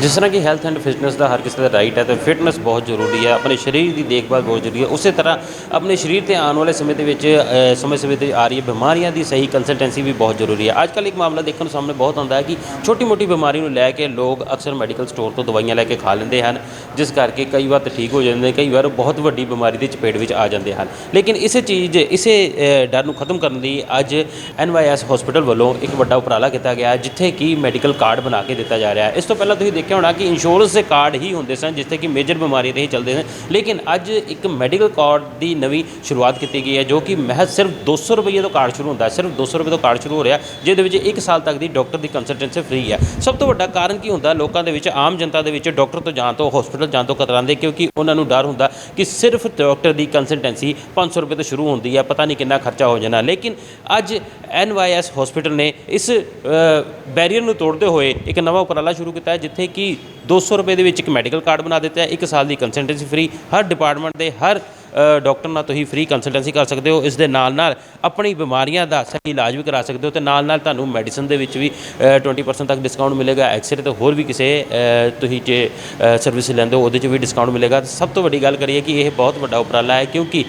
ਜਿਸ ਤਰ੍ਹਾਂ ਕਿ ਹੈਲਥ ਐਂਡ ਫਿਟਨੈਸ ਦਾ ਹਰ ਕਿਸੇ ਦਾ ਰਾਈਟ ਹੈ, ਤੇ ਫਿਟਨੈਸ ਬਹੁਤ ਜ਼ਰੂਰੀ ਹੈ। ਆਪਣੇ ਸਰੀਰ ਦੀ ਦੇਖਭਾਲ ਬਹੁਤ ਜ਼ਰੂਰੀ ਹੈ। ਉਸੇ ਤਰ੍ਹਾਂ ਆਪਣੇ ਸਰੀਰ ਤੇ ਆਉਣ ਵਾਲੇ ਸਮੇਂ ਦੇ ਵਿੱਚ ਸਮੇਂ ਸਮੇਂ ਤੇ ਆ ਰਹੀ ਬਿਮਾਰੀਆਂ ਦੀ ਸਹੀ ਕੰਸਲਟੈਂਸੀ ਵੀ ਬਹੁਤ ਜ਼ਰੂਰੀ ਹੈ। ਅੱਜ ਕੱਲ੍ਹ ਇੱਕ ਮਾਮਲਾ ਦੇਖਣ ਨੂੰ ਸਾਹਮਣੇ ਬਹੁਤ ਆਉਂਦਾ ਹੈ ਕਿ ਛੋਟੀ ਮੋਟੀ ਬਿਮਾਰੀ ਨੂੰ ਲੈ ਕੇ ਲੋਕ ਅਕਸਰ ਮੈਡੀਕਲ ਸਟੋਰ ਤੋਂ ਦਵਾਈਆਂ ਲੈ ਕੇ ਖਾ ਲੈਂਦੇ ਹਨ, ਜਿਸ ਕਰਕੇ ਕਈ ਵਾਰ ਤਾਂ ਠੀਕ ਹੋ ਜਾਂਦੇ ਨੇ, ਕਈ ਵਾਰ ਬਹੁਤ ਵੱਡੀ ਬਿਮਾਰੀ ਦੀ ਚਪੇਟ ਵਿੱਚ ਆ ਜਾਂਦੇ ਹਨ। ਲੇਕਿਨ ਇਸੇ ਚੀਜ਼, ਇਸੇ ਡਰ ਨੂੰ ਖਤਮ ਕਰਨ ਲਈ ਅੱਜ ਐਨਵਾਈਐਸ ਹਸਪੀਟਲ ਵੱਲੋਂ ਇੱਕ ਵੱਡਾ ਉਪਰਾਲਾ ਕੀਤਾ ਗਿਆ, ਜਿੱਥੇ ਕਿ ਮੈਡੀਕਲ ਕਾਰਡ ਬਣਾ ਕੇ ਦਿੱਤਾ ਜਾ ਰਿਹਾ ਹੈ। ਇਸ ਤੋਂ ਪਹਿਲਾਂ ਤੁਸੀਂ ਦੇਖਿਆ ਹੋਣਾ ਕਿ ਇੰਸ਼ੋਰੈਂਸ ਦੇ ਕਾਰਡ ਹੀ ਹੁੰਦੇ ਸਨ, ਜਿੱਥੇ ਕਿ ਮੇਜਰ ਬਿਮਾਰੀ ਤੇ ਹੀ ਚੱਲਦੇ ਸਨ। ਲੇਕਿਨ ਅੱਜ ਇੱਕ ਮੈਡੀਕਲ ਕਾਰਡ ਦੀ ਨਵੀਂ ਸ਼ੁਰੂਆਤ ਕੀਤੀ ਗਈ ਹੈ, ਜੋ ਕਿ ਮਹਿਜ਼ ਸਿਰਫ 200 ਰੁਪਏ ਤੋਂ ਕਾਰਡ ਸ਼ੁਰੂ ਹੁੰਦਾ ਹੈ, ਸਿਰਫ 200 ਰੁਪਏ ਤੋਂ ਕਾਰਡ ਸ਼ੁਰੂ ਹੋ ਰਿਹਾ, ਜਿਹਦੇ ਵਿੱਚ 1 ਸਾਲ ਤੱਕ ਦੀ ਡਾਕਟਰ ਦੀ ਕੰਸਲਟੈਂਸੀ ਫ੍ਰੀ ਹੈ। ਸਭ ਤੋਂ ਵੱਡਾ ਕਾਰਨ ਕੀ ਹੁੰਦਾ, ਲੋਕਾਂ ਦੇ ਵਿੱਚ, ਆਮ ਜਨਤਾ ਦੇ ਵਿੱਚ ਡਾਕਟਰ ਤੋਂ ਜਾਣ ਤੋਂ ਹਸਪੀਟਲ ਜਾਣ ਤੋਂ ਕਤਰਾਉਂਦੇ ਕਿਉਂਕਿ ਉਹਨਾਂ ਨੂੰ ਡਰ ਹੁੰਦਾ ਕਿ ਸਿਰਫ ਡਾਕਟਰ ਦੀ ਕੰਸਲਟੈਂਸੀ 500 ਰੁਪਏ ਤੋਂ ਸ਼ੁਰੂ ਹੁੰਦੀ ਹੈ, ਪਤਾ ਨਹੀਂ ਕਿੰਨਾ ਖਰਚਾ ਹੋ ਜਾਣਾ। ਲੇਕਿਨ ਅੱਜ ਐਨਵਾਈਐਸ ਹਸਪੀਟਲ ਨੇ ਇਸ ਬੈਰੀਅਰ ਨੂੰ ਤੋੜਦੇ ਹੋਏ ਇੱਕ ਨਵਾਂ ਉਪਰਾਲਾ ਸ਼ੁਰੂ ਕੀਤਾ ਹੈ, ਜਿੱਥੇ ਕਿ 200 ਰੁਪਏ ਦੇ ਵਿੱਚ ਇੱਕ ਮੈਡੀਕਲ ਕਾਰਡ ਬਣਾ ਦਿੱਤਾ ਹੈ ਇੱਕ ਸਾਲ ਦੀ ਕੰਸਲਟੈਂਸੀ ਫ੍ਰੀ ਹਰ ਡਿਪਾਰਟਮੈਂਟ ਦੇ ਹਰ ਅ, ਡਾਕਟਰ ਨਾਲ ਤੁਸੀਂ ਫ੍ਰੀ ਕੰਸਲਟੈਂਸੀ ਕਰ ਸਕਦੇ ਹੋ ਇਸ ਦੇ ਨਾਲ ਨਾਲ ਆਪਣੀ ਬਿਮਾਰੀਆਂ ਦਾ ਸਹੀ ਇਲਾਜ ਵੀ ਕਰਾ ਸਕਦੇ ਹੋ ਤੇ ਨਾਲ ਨਾਲ ਤੁਹਾਨੂੰ ਮੈਡੀਸਨ ਦੇ ਵਿੱਚ ਵੀ ਅ, 20% ਤੱਕ ਡਿਸਕਾਊਂਟ ਮਿਲੇਗਾ ਐਕਸਰੇ ਤੇ ਹੋਰ ਵੀ ਕਿਸੇ ਤੁਸੀਂ ਜੇ ਸਰਵਿਸ ਲੈਂਦੇ ਹੋ ਉਹਦੇ 'ਚ ਵੀ ਡਿਸਕਾਊਂਟ ਮਿਲੇਗਾ। ਸਭ ਤੋਂ ਵੱਡੀ ਗੱਲ ਕਰੀਏ ਕਿ ਇਹ ਬਹੁਤ ਵੱਡਾ ਉਪਰਾਲਾ ਹੈ ਕਿਉਂਕਿ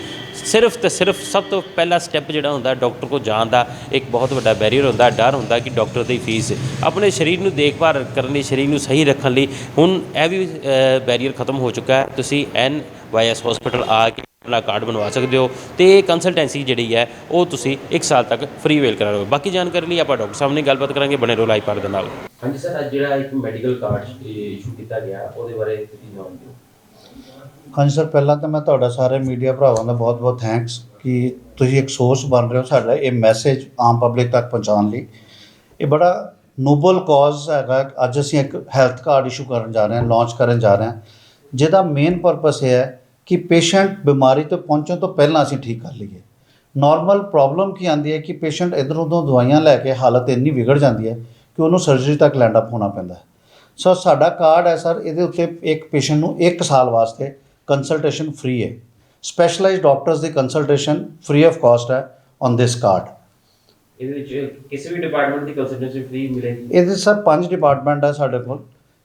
ਸਿਰਫ ਤੇ ਸਿਰਫ ਸਭ ਤੋਂ ਪਹਿਲਾ ਸਟੈਪ ਜਿਹੜਾ ਹੁੰਦਾ ਡਾਕਟਰ ਕੋਲ ਜਾਣ ਦਾ ਇੱਕ ਬਹੁਤ ਵੱਡਾ ਬੈਰੀਅਰ ਹੁੰਦਾ, ਡਰ ਹੁੰਦਾ ਕਿ ਡਾਕਟਰ ਦੀ ਫੀਸ ਆਪਣੇ ਸਰੀਰ ਨੂੰ ਦੇਖਭਾਲ ਕਰਨ ਲਈ, ਸਰੀਰ ਨੂੰ ਸਹੀ ਰੱਖਣ ਲਈ ਹੁਣ ਇਹ ਵੀ ਬੈਰੀਅਰ ਖਤਮ ਹੋ ਚੁੱਕਾ ਹੈ। ਤੁਸੀਂ ਐਨ ਵਾਈਐਸ ਹਸਪੀਟਲ ਆ ਕੇ ਆਪਣਾ ਕਾਰਡ ਬਣਵਾ ਸਕਦੇ ਹੋ ਤੇ ਇਹ ਕੰਸਲਟੈਂਸੀ ਜਿਹੜੀ ਹੈ, ਉਹ ਤੁਸੀਂ 1 ਸਾਲ ਤੱਕ ਫ੍ਰੀ ਵੇਲ ਕਰਾ ਲਓ ਬਾਕੀ ਜਾਣਕਾਰੀ ਲਈ ਆਪਾਂ ਡਾਕਟਰ ਸਾਹਿਬ ਨਾਲ ਗੱਲਬਾਤ ਕਰਾਂਗੇ, ਬਣੇ ਰਹੋ ਲਾਈਵ ਪਰ ਦੇ ਨਾਲ। ਹਾਂਜੀ ਸਰ, ਅੱਜ ਜਿਹੜਾ ਇੱਕ ਮੈਡੀਕਲ ਕਾਰਡ ਇਸ਼ੂ ਕੀਤਾ ਗਿਆ, ਉਹਦੇ ਬਾਰੇ ਤੁਸੀਂ ਜਾਣਦੇ ਹੋ? ਹਾਂਜੀ ਸਰ, ਪਹਿਲਾਂ ਤਾਂ ਮੈਂ ਤੁਹਾਡਾ ਸਾਰੇ ਮੀਡੀਆ ਭਰਾਵਾਂ ਦਾ ਬਹੁਤ-ਬਹੁਤ ਥੈਂਕਸ ਕਿ ਤੁਸੀਂ ਇੱਕ ਸੋਰਸ ਬਣ ਰਹੇ ਹੋ ਸਾਡਾ, ਇਹ ਮੈਸੇਜ ਆਮ ਪਬਲਿਕ ਤੱਕ ਪਹੁੰਚਾਉਣ ਲਈ। ਇਹ ਬੜਾ ਨੋਬਲ ਕਾਜ਼ ਹੈਗਾ। ਅੱਜ ਅਸੀਂ ਇੱਕ ਹੈਲਥ ਕਾਰਡ ਇਸ਼ੂ ਕਰਨ ਜਾ ਰਹੇ ਹਾਂ ਲਾਂਚ ਕਰਨ ਜਾ ਰਹੇ ਹਾਂ। ਜਿਹਦਾ ਮੇਨ ਪਰਪਸ ਇਹ ਹੈ ਕਿ ਪੇਸ਼ੈਂਟ ਬਿਮਾਰੀ ਤੋਂ ਪਹੁੰਚਣ ਤੋਂ ਪਹਿਲਾਂ ਅਸੀਂ ਠੀਕ ਕਰ ਲਈਏ। ਨਾਰਮਲ ਪ੍ਰੋਬਲਮ ਕੀ ਆਉਂਦੀ ਹੈ ਕਿ ਪੇਸ਼ੈਂਟ ਇਧਰ ਉਧਰੋਂ ਦਵਾਈਆਂ ਲੈ ਕੇ ਹਾਲਤ ਇੰਨੀ ਵਿਗੜ ਜਾਂਦੀ ਹੈ ਕਿ ਉਹਨੂੰ ਸਰਜਰੀ ਤੱਕ ਲੈਂਡ ਅਪ ਹੋਣਾ ਪੈਂਦਾ ਸੋ ਸਾਡਾ ਕਾਰਡ ਹੈ ਸਰ, ਇਹਦੇ ਉੱਤੇ ਇੱਕ ਪੇਸ਼ੈਂਟ ਨੂੰ 1 ਸਾਲ ਵਾਸਤੇ ਕੰਸਲਟੇਸ਼ਨ ਫ੍ਰੀ ਹੈ। ਸਪੈਸ਼ਲਾਈਜ਼ਡ ਡਾਕਟਰਸ ਦੀ ਕੰਸਲਟੇਸ਼ਨ ਫ੍ਰੀ ਆਫ ਕਾਸਟ ਹੈ ਔਨ ਦਿਸ ਕਾਰਡ ਇਹਦੇ ਵਿੱਚ ਕਿਸੇ ਵੀ ਡਿਪਾਰਟਮੈਂਟ ਦੀ ਕੰਸਲਟੈਂਸੀ ਫ੍ਰੀ ਮਿਲੇਗੀ। ਇਹਦੇ ਸਰ ਪੰਜ ਡਿਪਾਰਟਮੈਂਟ ਹੈ ਸਾਡੇ ਕੋਲ।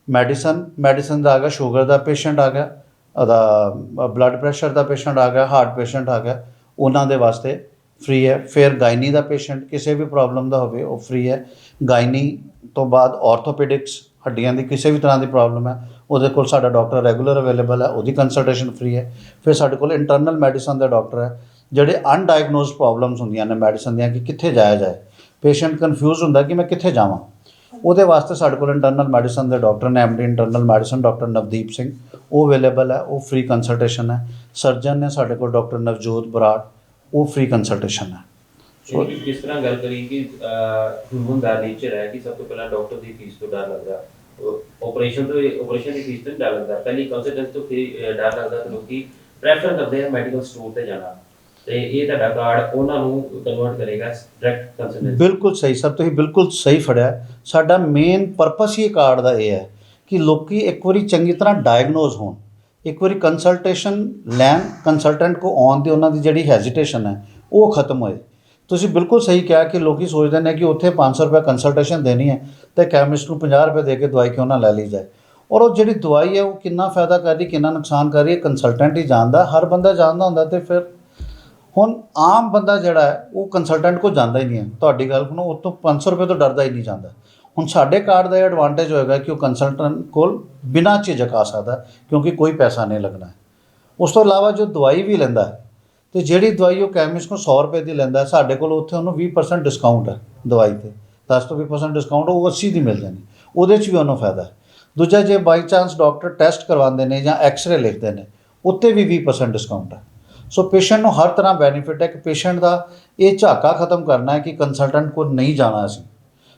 ਮੈਡੀਸਨ ਮੈਡੀਸਨ ਦਾ ਆ ਗਿਆ ਸ਼ੂਗਰ ਦਾ ਪੇਸ਼ੈਂਟ ਆ ਗਿਆ ਉਹਦਾ ਬਲੱਡ ਪ੍ਰੈਸ਼ਰ ਦਾ ਪੇਸ਼ੈਂਟ ਆ ਗਿਆ ਹਾਰਟ ਪੇਸ਼ੈਂਟ ਆ ਗਿਆ ਉਹਨਾਂ ਦੇ ਵਾਸਤੇ ਫ੍ਰੀ ਹੈ। ਫਿਰ ਗਾਇਨੀ ਦਾ ਪੇਸ਼ੈਂਟ ਕਿਸੇ ਵੀ ਪ੍ਰੋਬਲਮ ਦਾ ਹੋਵੇ ਉਹ ਫ੍ਰੀ ਹੈ। ਗਾਇਨੀ ਤੋਂ ਬਾਅਦ ਆਰਥੋਪੈਡਿਕਸ ਹੱਡੀਆਂ ਦੀ ਕਿਸੇ ਵੀ ਤਰ੍ਹਾਂ ਦੀ ਪ੍ਰੋਬਲਮ ਹੈ। ਉਹਦੇ ਕੋਲ ਸਾਡਾ ਡਾਕਟਰ ਰੈਗੂਲਰ ਅਵੇਲੇਬਲ ਹੈ, ਉਹਦੀ ਕੰਸਲਟੇਸ਼ਨ ਫ੍ਰੀ ਹੈ। ਫਿਰ ਸਾਡੇ ਕੋਲ ਇੰਟਰਨਲ ਮੈਡੀਸਨ ਦਾ ਡਾਕਟਰ ਹੈ, ਜਿਹੜੇ ਅਨਡਾਇਗਨੋਸਡ ਪ੍ਰੋਬਲਮਸ ਹੁੰਦੀਆਂ ਨੇ ਮੈਡੀਸਨ ਦੀਆਂ ਕਿ ਕਿੱਥੇ ਜਾਇਆ ਜਾਏ। ਪੇਸ਼ੈਂਟ ਕਨਫਿਊਜ਼ ਹੁੰਦਾ ਕਿ ਮੈਂ ਕਿੱਥੇ ਜਾਵਾਂ। ਉਹਦੇ ਵਾਸਤੇ ਸਾਡੇ ਕੋਲ ਇੰਟਰਨਲ ਮੈਡੀਸਨ ਦੇ ਡਾਕਟਰ ਨੇ MD internal medicine doctor Navdeep Singh, ਉਹ ਅਵੇਲੇਬਲ ਹੈ, ਉਹ ਫ੍ਰੀ ਕੰਸਲਟੇਸ਼ਨ ਹੈ। ਸਰਜਨ ਨੇ ਸਾਡੇ ਕੋਲ ਡਾਕਟਰ ਨਵਜੋਤ ਬਰਾੜ, ਉਹ ਫ੍ਰੀ ਕੰਸਲਟੇਸ਼ਨ ਹੈ। ਸੋ ਜਿਸ ਤਰ੍ਹਾਂ ਗੱਲ ਕਰੀ ਕਿ ਹਿਊਮਨ ਦਾ ਨੇਚਰ ਹੈ ਕਿ ਸਭ ਤੋਂ ਪਹਿਲਾਂ ਡਾਕਟਰ ਦੀ ਫੀਸ ਤੋਂ ਡਰ ਲੱਗਦਾ। ਆਪਰੇਸ਼ਨ ਤੋਂ ਆਪਰੇਸ਼ਨ ਦੀ ਫੀਸ ਤੋਂ ਡਰ ਲੱਗਦਾ। ਪਹਿਲੀ ਕੰਸਲਟੈਂਸ ਤੋਂ ਫਿਰ ਡਰ ਲੱਗਦਾ ਤੇ ਲੋਕੀ ਪ੍ਰੈਫਰ ਕਰਦੇ ਆ ਮੈਡੀਕਲ ਸਟੋਰ ਤੇ ਜਾਣਾ। ਤੇ ਇਹ ਤੁਹਾਡਾ ਕਾਰਡ ਉਹਨਾਂ ਨੂੰ ਕਨਵਰਟ ਕਰੇਗਾ ਡਾਇਰੈਕਟ ਕੰਸਲਟੈਂਸੀ ਬਿਲਕੁਲ ਸਹੀ। ਸਰ, ਤੁਸੀਂ ਬਿਲਕੁਲ ਸਹੀ ਫੜਿਆ। ਸਾਡਾ ਮੇਨ ਪਰਪਸ ਹੀ ਕਾਰਡ ਦਾ ਇਹ ਹੈ ਕਿ ਲੋਕੀ ਇੱਕ ਵਾਰੀ ਚੰਗੀ ਤਰ੍ਹਾਂ ਡਾਇਗਨੋਜ਼ ਹੋਣ। ਇੱਕ ਵਾਰੀ ਕੰਸਲਟੇਸ਼ਨ ਲੈਣ ਕੰਸਲਟੈਂਟ ਕੋ ਆਉਣ ਦੀ ਉਹਨਾਂ ਦੀ ਜਿਹੜੀ ਹੈਜ਼ਿਟੇਸ਼ਨ ਹੈ, ਉਹ ਖਤਮ ਹੋਏ। ਤੁਸੀਂ ਬਿਲਕੁਲ ਸਹੀ ਕਿਹਾ ਕਿ ਲੋਕੀ ਸੋਚਦੇ ਨੇ ਕਿ ਉੱਥੇ 500 ਰੁਪਏ ਕੰਸਲਟੇਸ਼ਨ ਦੇਣੀ ਹੈ ਤੇ ਕੈਮਿਸਟ ਨੂੰ 50 ਰੁਪਏ ਦੇ ਕੇ ਦਵਾਈ ਕਿਉਂ ਨਾ ਲੈ ਲਈ ਜਾਏ। ਔਰ ਉਹ ਜਿਹੜੀ ਦਵਾਈ ਹੈ ਉਹ ਕਿੰਨਾ ਫਾਇਦਾ ਕਰ ਰਹੀ, ਕਿੰਨਾ ਨੁਕਸਾਨ ਕਰ ਰਹੀ ਹੈ ਕੰਸਲਟੈਂਟ ਹੀ ਜਾਣਦਾ, ਹਰ ਬੰਦਾ ਜਾਣਦਾ ਹੁੰਦਾ ਤੇ ਫਿਰ ਹੁਣ ਆਮ ਬੰਦਾ ਜਿਹੜਾ ਹੈ, ਉਹ ਕੰਸਲਟੈਂਟ ਕੋਲ ਜਾਂਦਾ ਹੀ ਨਹੀਂ ਹੈ। ਤੁਹਾਡੀ ਗੱਲ ਸੁਣੋ, ਉਹ ਤੋਂ 500 ਰੁਪਏ ਤੋਂ ਡਰਦਾ ਹੀ ਨਹੀਂ ਜਾਂਦਾ। ਹੁਣ ਸਾਡੇ ਕਾਰਡ ਦਾ ਇਹ ਐਡਵਾਂਟੇਜ ਹੋਏਗਾ ਕਿ ਉਹ ਕੰਸਲਟੈਂਟ ਕੋਲ ਬਿਨਾਂ ਝਿਜਕ ਆ ਸਕਦਾ, ਕਿਉਂਕਿ ਕੋਈ ਪੈਸਾ ਨਹੀਂ ਲੱਗਣਾ। ਉਸ ਤੋਂ ਇਲਾਵਾ ਜੋ ਦਵਾਈ ਵੀ ਲੈਂਦਾ ਤੇ ਜਿਹੜੀ ਦਵਾਈ ਉਹ ਕੈਮਿਸਟ ਨੂੰ 100 ਰੁਪਏ ਦੀ ਲੈਂਦਾ, ਸਾਡੇ ਕੋਲ ਉੱਥੇ ਉਹਨੂੰ 20% ਡਿਸਕਾਊਂਟ ਹੈ ਦਵਾਈ ਤੇ। 10 ਤੋਂ 20% ਡਿਸਕਾਊਂਟ ਉਹ 80 ਦੀ ਮਿਲ ਜਾਣੀ ਉਹਦੇ 'ਚ ਵੀ ਉਹਨੂੰ ਫਾਇਦਾ ਦੂਜਾ, ਜੇ ਬਾਈ ਚਾਂਸ ਡਾਕਟਰ ਟੈਸਟ ਕਰਵਾਉਂਦੇ ਨੇ ਜਾਂ ਐਕਸ-ਰੇ ਲਿਖਦੇ ਨੇ, ਉੱਤੇ ਵੀ 20% ਡਿਸਕਾਊਂਟ ਹੈ। ਸੋ ਪੇਸ਼ੈਂਟ ਨੂੰ ਹਰ ਤਰ੍ਹਾਂ ਬੈਨੀਫਿਟ ਹੈ ਕਿ ਪੇਸ਼ੈਂਟ ਦਾ ਇਹ ਝਾਕਾ ਖਤਮ ਕਰਨਾ ਹੈ ਕਿ ਕੰਸਲਟੈਂਟ ਕੋਲ ਨਹੀਂ ਜਾਣਾ ਅਸੀਂ।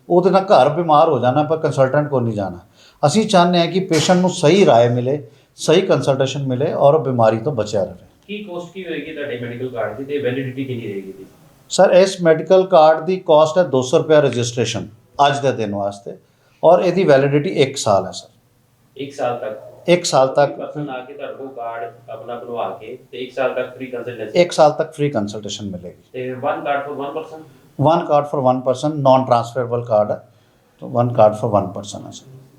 ਉਹਦੇ ਨਾਲ ਘਰ ਬਿਮਾਰ ਹੋ ਜਾਣਾ, ਪਰ ਕੰਸਲਟੈਂਟ ਕੋਲ ਨਹੀਂ ਜਾਣਾ। ਅਸੀਂ ਚਾਹੁੰਦੇ ਹਾਂ ਕਿ ਪੇਸ਼ੈਂਟ ਨੂੰ ਸਹੀ ਰਾਏ ਮਿਲੇ, ਸਹੀ ਕੰਸਲਟੇਸ਼ਨ ਮਿਲੇ ਔਰ ਉਹ ਬਿਮਾਰੀ ਤੋਂ ਬਚਿਆ ਰਹੇ। ਕੀ ਕੋਸਟ ਕੀ ਹੋਏਗੀ ਤੁਹਾਡੇ ਮੈਡੀਕਲ ਕਾਰਡ ਦੀ ਤੇ ਵੈਲਿਡਿਟੀ ਕਿੰਨੀ ਰਹੇਗੀ ਦੀ ਸਰ ਇਸ ਮੈਡੀਕਲ ਕਾਰਡ ਦੀ ਕਾਸਟ ਹੈ 200 ਰੁਪਏ ਰਜਿਸਟ੍ਰੇਸ਼ਨ ਅੱਜ ਦੇ ਦਿਨ ਵਾਸਤੇ ਔਰ ਇਹਦੀ ਵੈਲਿਡਿਟੀ 1 ਸਾਲ ਹੈ ਸਰ 1 ਸਾਲ ਤੱਕ? 1 ਸਾਲ ਤੱਕ। ਪਰਸਨ ਆ ਕੇ ਤੁਹਾਡੇ ਕੋਲ ਕਾਰਡ ਆਪਣਾ ਬਣਵਾ ਕੇ ਤੇ 1 ਸਾਲ ਤੱਕ ਫ੍ਰੀ ਕੰਸਲਟੇਸ਼ਨ 1 ਸਾਲ ਤੱਕ ਫ੍ਰੀ ਕੰਸਲਟੇਸ਼ਨ ਮਿਲੇਗੀ। ਤੇ one card for one person one card for one person non transferable card ਹੈ। तो one card for one person है सर